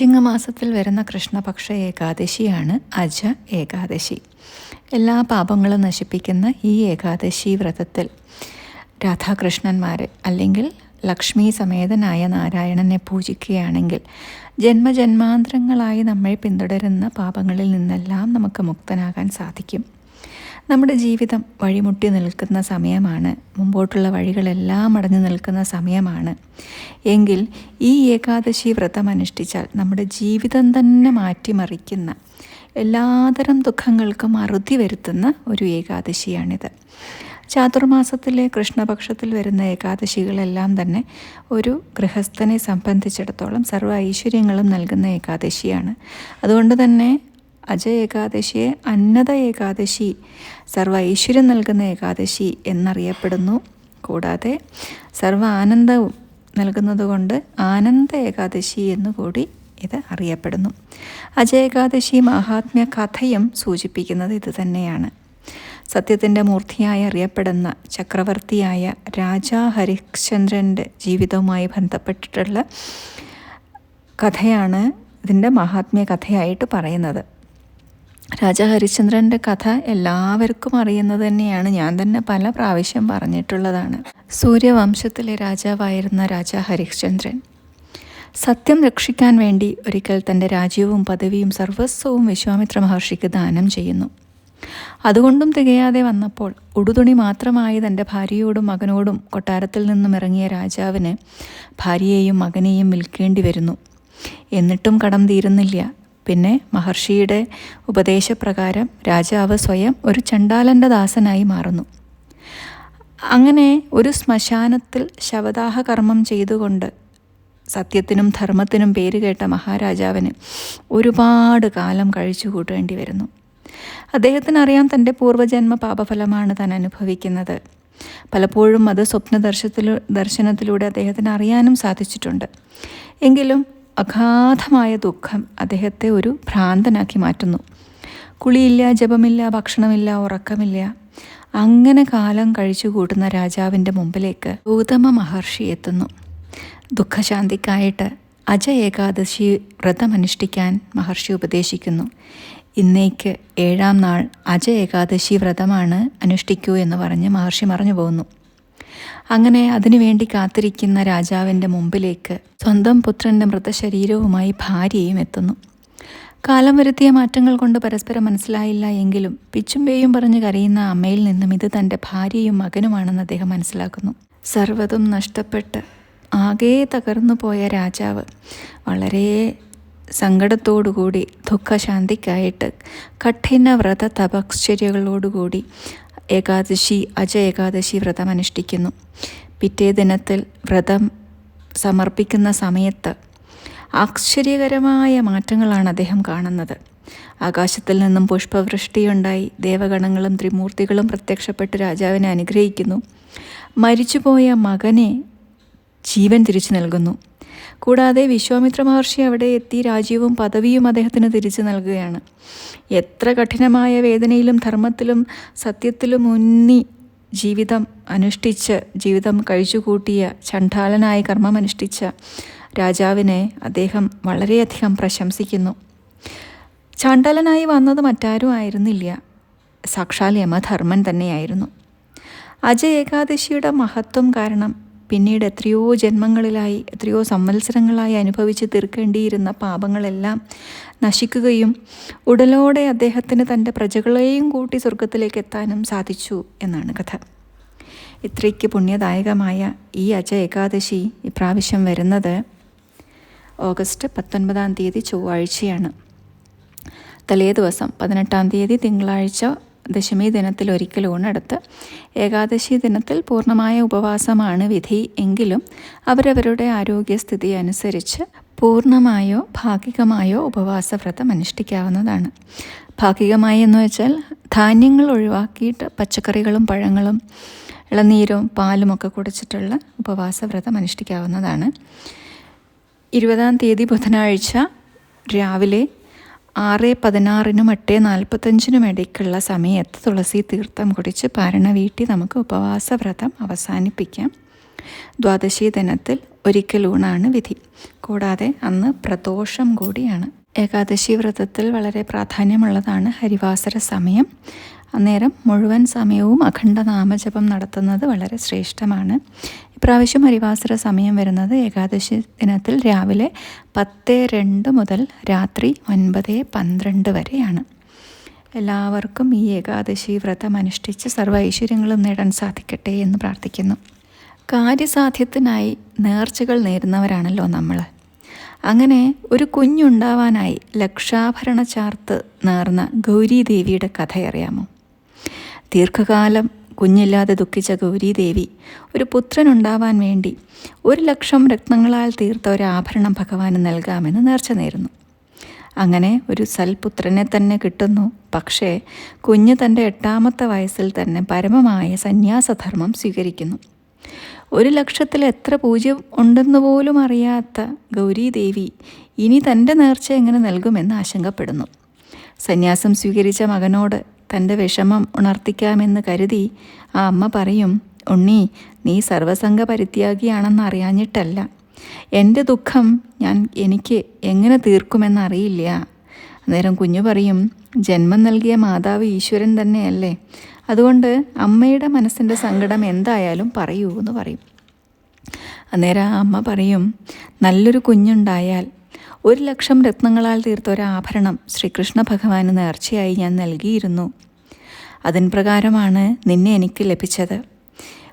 ചിങ്ങമാസത്തിൽ വരുന്ന കൃഷ്ണപക്ഷ ഏകാദശിയാണ് അജ ഏകാദശി. എല്ലാ പാപങ്ങളും നശിപ്പിക്കുന്ന ഈ ഏകാദശി വ്രതത്തിൽ രാധാകൃഷ്ണന്മാരെ അല്ലെങ്കിൽ ലക്ഷ്മി സമേതനായ നാരായണനെ പൂജിക്കുകയാണെങ്കിൽ ജന്മജന്മാന്തരങ്ങളായി നമ്മൾ പിന്തുടരുന്ന പാപങ്ങളിൽ നിന്നെല്ലാം നമുക്ക് മുക്തനാകാൻ സാധിക്കും. നമ്മുടെ ജീവിതം വഴിമുട്ടി നിൽക്കുന്ന സമയമാണ്. മുമ്പോട്ടുള്ള വഴികളെല്ലാം അടഞ്ഞു നിൽക്കുന്ന സമയമാണ്. എങ്കിൽ ഈ ഏകാദശി വ്രതം അനുഷ്ഠിച്ചാൽ നമ്മുടെ ജീവിതം തന്നെ മാറ്റിമറിക്കുന്ന എല്ലാതരം ദുഃഖങ്ങൾക്കും അറുതി വരുത്തുന്ന ഒരു ഏകാദശിയാണിത്. ചാതുർമാസത്തിലെ കൃഷ്ണപക്ഷത്തിൽ വരുന്ന ഏകാദശികളെല്ലാം തന്നെ ഒരു ഗൃഹസ്ഥനെ സംബന്ധിച്ചിടത്തോളം സർവ ഐശ്വര്യങ്ങളും നൽകുന്ന ഏകാദശിയാണ്. അതുകൊണ്ട് തന്നെ അജ ഏകാദശിയെ അന്നത ഏകാദശി സർവ ഐശ്വര്യം നൽകുന്ന ഏകാദശി എന്നറിയപ്പെടുന്നു. കൂടാതെ സർവ ആനന്ദവും നൽകുന്നതുകൊണ്ട് ആനന്ദ ഏകാദശി എന്നുകൂടി ഇത് അറിയപ്പെടുന്നു. അജ ഏകാദശി മഹാത്മ്യ കഥയും സൂചിപ്പിക്കുന്നത് ഇത് തന്നെയാണ്. സത്യത്തിന്റെ മൂർത്തിയായി അറിയപ്പെടുന്ന ചക്രവർത്തിയായ രാജാ ഹരിശ്ചന്ദ്രന്റെ ജീവിതവുമായി ബന്ധപ്പെട്ടിട്ടുള്ള കഥയാണ് ഇതിന്റെ മഹാത്മ്യ കഥയായിട്ട് പറയുന്നത്. രാജാ ഹരിശ്ചന്ദ്രന്റെ കഥ എല്ലാവർക്കും അറിയുന്നത് തന്നെയാണ്. ഞാൻ തന്നെ പല പ്രാവശ്യം പറഞ്ഞിട്ടുള്ളതാണ്. സൂര്യവംശത്തിലെ രാജാവായിരുന്ന രാജ ഹരിശ്ചന്ദ്രൻ സത്യം രക്ഷിക്കാൻ വേണ്ടി ഒരിക്കൽ തന്റെ രാജ്യവും പദവിയും സർവസ്വവും വിശ്വാമിത്ര മഹർഷിക്ക് ദാനം ചെയ്യുന്നു. അതുകൊണ്ടും തികയാതെ വന്നപ്പോൾ ഉടുതുണി മാത്രമായി തന്റെ ഭാര്യയോടും മകനോടും കൊട്ടാരത്തിൽ നിന്നും ഇറങ്ങിയ രാജാവിന് ഭാര്യയെയും മകനെയും വിൽക്കേണ്ടി വരുന്നു. എന്നിട്ടും കടം തീരുന്നില്ല. പിന്നെ മഹർഷിയുടെ ഉപദേശപ്രകാരം രാജാവ് സ്വയം ഒരു ചണ്ടാലന്റെ ദാസനായി മാറുന്നു. അങ്ങനെ ഒരു ശ്മശാനത്തിൽ ശവദാഹ കർമ്മം ചെയ്തുകൊണ്ട് സത്യത്തിനും ധർമ്മത്തിനും പേരുകേട്ട മഹാരാജാവിന് ഒരുപാട് കാലം കഴിച്ചു കൂട്ടേണ്ടി വരുന്നു. അദ്ദേഹത്തിന് അറിയാം തന്റെ പൂർവജന്മ പാപഫലമാണ് താൻ അനുഭവിക്കുന്നത്. പലപ്പോഴും അത് സ്വപ്ന ദർശനത്തിലൂ ദർശനത്തിലൂടെ അദ്ദേഹത്തിന് അറിയാനും സാധിച്ചിട്ടുണ്ട്. എങ്കിലും അഗാധമായ ദുഃഖം അദ്ദേഹത്തെ ഒരു ഭ്രാന്തനാക്കി മാറ്റുന്നു. കുളിയില്ല ജപമില്ല ഭക്ഷണമില്ല ഉറക്കമില്ല. അങ്ങനെ കാലം കഴിച്ചു കൂട്ടുന്ന രാജാവിന്റെ മുമ്പിലേക്ക് ഗൗതമ മഹർഷി എത്തുന്നു. ദുഃഖശാന്തിക്കായിട്ട് അജ ഏകാദശി വ്രതമനുഷ്ഠിക്കാൻ മഹർഷി ഉപദേശിക്കുന്നു. ഇന്നേക്ക് ഏഴാം നാൾ അജ ഏകാദശി വ്രതമാണ് അനുഷ്ഠിക്കൂ എന്ന് പറഞ്ഞ് മഹർഷി മറഞ്ഞു പോകുന്നു അങ്ങനെ അതിനുവേണ്ടി കാത്തിരിക്കുന്ന രാജാവിന്റെ മുമ്പിലേക്ക് സ്വന്തം പുത്രന്റെ മൃതശരീരവുമായി ഭാര്യയും എത്തുന്നു. കാലം വരുത്തിയ മാറ്റങ്ങൾ കൊണ്ട് പരസ്പരം മനസ്സിലായില്ല എങ്കിലും പിച്ചും വേയും പറഞ്ഞ് കരയുന്ന അമ്മയിൽ നിന്നും ഇത് തന്റെ ഭാര്യയും മകനുമാണെന്ന് അദ്ദേഹം മനസ്സിലാക്കുന്നു. സർവതും നഷ്ടപ്പെട്ട് ആകെ തകർന്നു പോയ രാജാവ് വളരെ സങ്കടത്തോടുകൂടി ദുഃഖശാന്തിക്കായിട്ട് കഠിന വ്രത തപശ്ചര്യകളോടുകൂടി ഏകാദശി അജ ഏകാദശി വ്രതം അനുഷ്ഠിക്കുന്നു. പിറ്റേ ദിനത്തിൽ വ്രതം സമർപ്പിക്കുന്ന സമയത്ത് ആശ്ചര്യകരമായ മാറ്റങ്ങളാണ് അദ്ദേഹം കാണുന്നത്. ആകാശത്തിൽ നിന്നും പുഷ്പവൃഷ്ടിയുണ്ടായി ദേവഗണങ്ങളും ത്രിമൂർത്തികളും പ്രത്യക്ഷപ്പെട്ട് രാജാവിനെ അനുഗ്രഹിക്കുന്നു. മരിച്ചുപോയ മകനെ ജീവൻ തിരിച്ചു നൽകുന്നു. കൂടാതെ വിശ്വാമിത്ര മഹർഷി അവിടെ എത്തി രാജ്യവും പദവിയും അദ്ദേഹത്തിന് തിരിച്ചു നൽകുകയാണ്. എത്ര കഠിനമായ വേദനയിലും ധർമ്മത്തിലും സത്യത്തിലും ഉന്നി ജീവിതം അനുഷ്ഠിച്ച് ജീവിതം കഴിച്ചുകൂട്ടിയ ചണ്ഡാലനായ കർമ്മം അനുഷ്ഠിച്ച രാജാവിനെ അദ്ദേഹം വളരെയധികം പ്രശംസിക്കുന്നു. ചണ്ഡാലനായി വന്നത് മറ്റാരും ആയിരുന്നില്ല. സാക്ഷാൽ യമധർമ്മൻ തന്നെയായിരുന്നു. അജയ ഏകാദശിയുടെ മഹത്വം കാരണം പിന്നീട് എത്രയോ ജന്മങ്ങളിലായി എത്രയോ സംവത്സരങ്ങളായി അനുഭവിച്ച് തീർക്കേണ്ടിയിരുന്ന പാപങ്ങളെല്ലാം നശിക്കുകയും ഉടലോടെ അദ്ദേഹത്തിന് തന്റെ പ്രജകളെയും കൂട്ടി സ്വർഗത്തിലേക്ക് എത്താനും സാധിച്ചു എന്നാണ് കഥ. ഇത്രയ്ക്ക് പുണ്യദായകമായ ഈ അജ ഏകാദശി ഇപ്രാവശ്യം വരുന്നത് ഓഗസ്റ്റ് പത്തൊൻപതാം തീയതി ചൊവ്വാഴ്ചയാണ്. തലേ ദിവസം പതിനെട്ടാം തീയതി തിങ്കളാഴ്ച ദശമി ദിനത്തിൽ ഒരിക്കൽ ഊണെടുത്ത് ഏകാദശി ദിനത്തിൽ പൂർണമായ ഉപവാസമാണ് വിധി എങ്കിലും അവരവരുടെ ആരോഗ്യസ്ഥിതി അനുസരിച്ച് പൂർണമായോ ഭാഗികമായോ ഉപവാസവ്രതം അനുഷ്ഠിക്കാവുന്നതാണ്. ഭാഗികമായി എന്ന് വെച്ചാൽ ധാന്യങ്ങൾ ഒഴിവാക്കിയിട്ട് പച്ചക്കറികളും പഴങ്ങളും ഇളനീരും പാലുമൊക്കെ കുടിച്ചിട്ടുള്ള ഉപവാസവ്രതം അനുഷ്ഠിക്കാവുന്നതാണ്. ഇരുപതാം തീയതി ബുധനാഴ്ച രാവിലെ ആറ് പതിനാറിനും എട്ട് നാൽപ്പത്തഞ്ചിനും ഇടയ്ക്കുള്ള സമയത്ത് തുളസി തീർത്ഥം കുടിച്ച് പാരണ വീട്ടി നമുക്ക് ഉപവാസ വ്രതം അവസാനിപ്പിക്കാം. ദ്വാദശി ദിനത്തിൽ ഒരിക്കൽ ഊണാണ് വിധി. കൂടാതെ അന്ന് പ്രദോഷം കൂടിയാണ്. ഏകാദശി വ്രതത്തിൽ വളരെ പ്രാധാന്യമുള്ളതാണ് ഹരിവാസര സമയം. അന്നേരം മുഴുവൻ സമയവും അഖണ്ഡ നാമജപം നടത്തുന്നത് വളരെ ശ്രേഷ്ഠമാണ്. ഇപ്രാവശ്യം ഹരിവാസര സമയം വരുന്നത് ഏകാദശി ദിനത്തിൽ രാവിലെ പത്ത് രണ്ട് മുതൽ രാത്രി ഒൻപത് പന്ത്രണ്ട് വരെയാണ്. എല്ലാവർക്കും ഈ ഏകാദശി വ്രതം അനുഷ്ഠിച്ച് സർവ ഐശ്വര്യങ്ങളും നേടാൻ സാധിക്കട്ടെ എന്ന് പ്രാർത്ഥിക്കുന്നു. കാര്യസാധ്യത്തിനായി നേർച്ചകൾ നേരുന്നവരാണല്ലോ നമ്മൾ. അങ്ങനെ ഒരു കുഞ്ഞുണ്ടാവാനായി ലക്ഷാഭരണ ചാർത്ത് നേർന്ന ഗൗരീദേവിയുടെ കഥ അറിയാമോ ദീർഘകാലം കുഞ്ഞില്ലാതെ ദുഃഖിച്ച ഗൗരീദേവി ഒരു പുത്രനുണ്ടാവാൻ വേണ്ടി ഒരു ലക്ഷം രത്നങ്ങളാൽ തീർത്ത ഒരു ആഭരണം ഭഗവാന് നൽകാമെന്ന് നേർച്ച നേരുന്നു. അങ്ങനെ ഒരു സൽപുത്രനെ തന്നെ കിട്ടുന്നു. പക്ഷേ കുഞ്ഞ് തന്റെ എട്ടാമത്തെ വയസ്സിൽ തന്നെ പരമമായ സന്യാസധർമ്മം സ്വീകരിക്കുന്നു. ഒരു ലക്ഷത്തിൽ എത്ര പൂജ്യം ഉണ്ടെന്ന് പോലും അറിയാത്ത ഗൗരീദേവി ഇനി തന്റെ നേർച്ച എങ്ങനെ നൽകുമെന്ന് ആശങ്കപ്പെടുന്നു. സന്യാസം സ്വീകരിച്ച മകനോട് തന്റെ വിഷമം ഉണർത്തിക്കാമെന്ന് കരുതി ആ അമ്മ പറയും ഉണ്ണി നീ സർവസംഘ പരിത്യാഗിയാണെന്ന് അറിയാഞ്ഞിട്ടല്ല. എന്റെ ദുഃഖം ഞാൻ എനിക്ക് എങ്ങനെ തീർക്കുമെന്നറിയില്ല അന്നേരം കുഞ്ഞു പറയും ജന്മം നൽകിയ മാതാവ് ഈശ്വരൻ തന്നെയല്ലേ. അതുകൊണ്ട് അമ്മയുടെ മനസ്സിന്റെ സങ്കടം എന്തായാലും പറയൂ എന്ന് പറയും. അന്നേരം ആ അമ്മ പറയും നല്ലൊരു കുഞ്ഞുണ്ടായാൽ ഒരു ലക്ഷം രത്നങ്ങളാൽ തീർത്ത ഒരു ആഭരണം ശ്രീകൃഷ്ണ ഭഗവാന് നേർച്ചയായി ഞാൻ നൽകിയിരുന്നു. അതിൻ പ്രകാരമാണ് നിന്നെ എനിക്ക് ലഭിച്ചത്.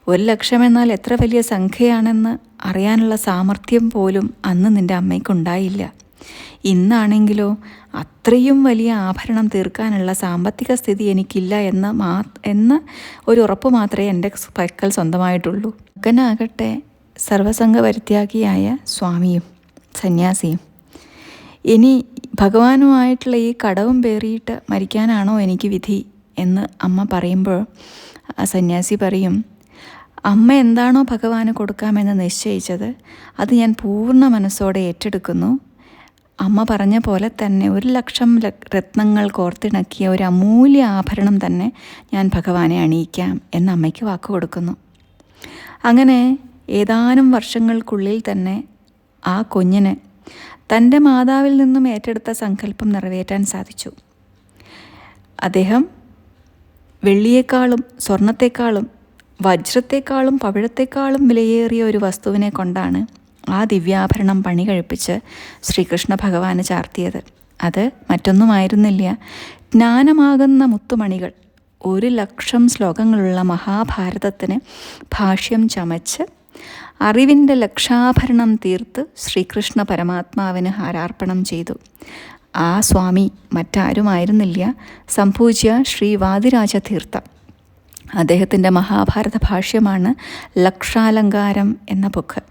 ഒരു ലക്ഷം എന്നാൽ എത്ര വലിയ സംഖ്യയാണെന്ന് അറിയാനുള്ള സാമർഥ്യം പോലും അന്ന് നിന്റെ അമ്മയ്ക്കുണ്ടായില്ല. ഇന്നാണെങ്കിലോ അത്രയും വലിയ ആഭരണം തീർക്കാനുള്ള സാമ്പത്തിക സ്ഥിതി എനിക്കില്ല എന്ന മാ എന്ന ഒരു ഉറപ്പ് മാത്രമേ എന്റെ പക്കൽ സ്വന്തമായിട്ടുള്ളൂ. മകനാകട്ടെ സർവസംഘ പരിത്യാഗിയായ സ്വാമിയും സന്യാസിയും. ഇനി ഭഗവാനുമായിട്ടുള്ള ഈ കടവും പേറിയിട്ട് മരിക്കാനാണോ എനിക്ക് വിധി? എന്ന് അമ്മ പറയുമ്പോൾ ആ സന്യാസി പറയും അമ്മ എന്താണോ ഭഗവാന് കൊടുക്കാമെന്ന് നിശ്ചയിച്ചത് അത് ഞാൻ പൂർണ മനസ്സോടെ ഏറ്റെടുക്കുന്നു. അമ്മ പറഞ്ഞ പോലെ തന്നെ ഒരു ലക്ഷം രത്നങ്ങൾ കോർത്തിണക്കിയ ഒരു അമൂല്യ ആഭരണം തന്നെ ഞാൻ ഭഗവാനെ അണിയിക്കാം എന്ന് അമ്മയ്ക്ക് വാക്ക് കൊടുക്കുന്നു. അങ്ങനെ ഏതാനും വർഷങ്ങൾക്കുള്ളിൽ തന്നെ ആ കുഞ്ഞിന് തന്റെ മാതാവിൽ നിന്നും ഏറ്റെടുത്ത സങ്കല്പം നിറവേറ്റാൻ സാധിച്ചു. അദ്ദേഹം വെള്ളിയേക്കാളും സ്വർണത്തെക്കാളും വജ്രത്തെക്കാളും പവിഴത്തെക്കാളും വിലയേറിയ ഒരു വസ്തുവിനെ കൊണ്ടാണ് ആ ദിവ്യാഭരണം പണി കഴിപ്പിച്ച് ശ്രീകൃഷ്ണ ഭഗവാന് ചാർത്തിയത്. അത് മറ്റൊന്നുമായിരുന്നില്ല. ജ്ഞാനമാകുന്ന മുത്തുമണികൾ ഒരു ലക്ഷം ശ്ലോകങ്ങളുള്ള മഹാഭാരതത്തിന് ഭാഷ്യം ചമച്ച് അറിവിന്റെ ലക്ഷാഭരണം തീർത്ത് ശ്രീകൃഷ്ണ പരമാത്മാവിന് ഹാരാർപ്പണം ചെയ്തു. ആ സ്വാമി മറ്റാരുമായിരുന്നില്ല. സംപൂജ്യ ശ്രീ വാദിരാജ തീർത്ഥ. അദ്ദേഹത്തിന്റെ മഹാഭാരത ഭാഷ്യമാണ് ലക്ഷാലങ്കാരം എന്ന ബുക്ക്.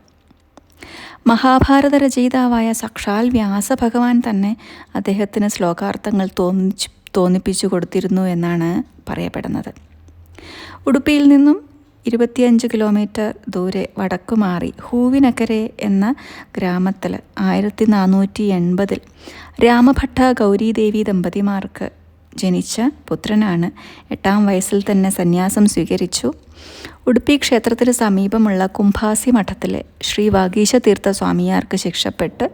മഹാഭാരത രചയിതാവായ സാക്ഷാൽ വ്യാസഭഗവാൻ തന്നെ അദ്ദേഹത്തിന് ശ്ലോകാർത്ഥങ്ങൾ തോന്നിച്ചു തോന്നിപ്പിച്ചു കൊടുത്തിരുന്നു എന്നാണ് പറയപ്പെടുന്നത്. ഉടുപ്പിയിൽ നിന്നും ഇരുപത്തിയഞ്ച് കിലോമീറ്റർ ദൂരെ വടക്കുമാറി ഹൂവിനക്കരെ എന്ന ഗ്രാമത്തിൽ ആയിരത്തി നാനൂറ്റി എൺപതിൽ രാമഭട്ട ഗൗരീദേവി ദമ്പതിമാർക്ക് ജനിച്ച പുത്രനാണ്. എട്ടാം വയസ്സിൽ തന്നെ സന്യാസം സ്വീകരിച്ചു. ഉടുപ്പി ക്ഷേത്രത്തിന് സമീപമുള്ള കുംഭാസി മഠത്തിലെ ശ്രീ വാഗീശ തീർത്ഥ സ്വാമിയാർക്ക് ശിക്ഷപ്പെട്ട്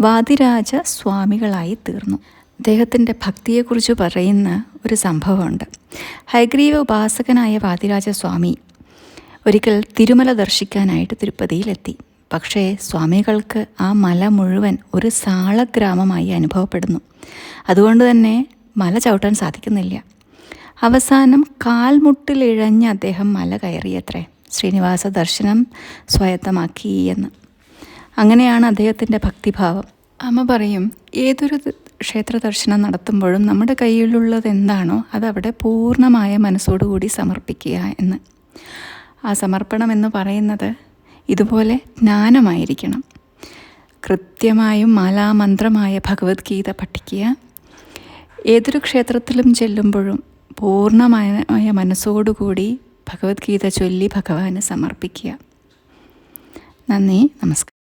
വാദിരാജ സ്വാമികളായി തീർന്നു. അദ്ദേഹത്തിന്റെ ഭക്തിയെക്കുറിച്ച് പറയുന്ന ഒരു സംഭവമുണ്ട്. ഹൈഗ്രീവ ഉപാസകനായ വാദിരാജ സ്വാമി ഒരിക്കൽ തിരുമല ദർശിക്കാനായിട്ട് തിരുപ്പതിയിലെത്തി. പക്ഷേ സ്വാമികൾക്ക് ആ മല മുഴുവൻ ഒരു സാളഗ്രാമമായി അനുഭവപ്പെടുന്നു. അതുകൊണ്ട് തന്നെ മല ചവിട്ടാൻ സാധിക്കുന്നില്ല. അവസാനം കാൽമുട്ടിലിഴഞ്ഞ് അദ്ദേഹം മല കയറിയത്രേ. ശ്രീനിവാസ ദർശനം സ്വായത്തമാക്കി എന്ന്. അങ്ങനെയാണ് അദ്ദേഹത്തിന്റെ ഭക്തിഭാവം. അമ്മ പറയും ഏതൊരു ക്ഷേത്ര ദർശനം നടത്തുമ്പോഴും നമ്മുടെ കയ്യിലുള്ളത് എന്താണോ അതവിടെ പൂർണമായ മനസ്സോടുകൂടി സമർപ്പിക്കുക എന്ന്. ആ സമർപ്പണം എന്ന് പറയുന്നത് ഇതുപോലെ ജ്ഞാനമായിരിക്കണം. കൃത്യമായും മാലാമന്ത്രമായ ഭഗവത്ഗീത പഠിക്കുക. ഏതൊരു ക്ഷേത്രത്തിലും ചെല്ലുമ്പോഴും പൂർണമായ മനസ്സോടുകൂടി ഭഗവത്ഗീത ചൊല്ലി ഭഗവാന് സമർപ്പിക്കുക. നന്ദി നമസ്കാരം.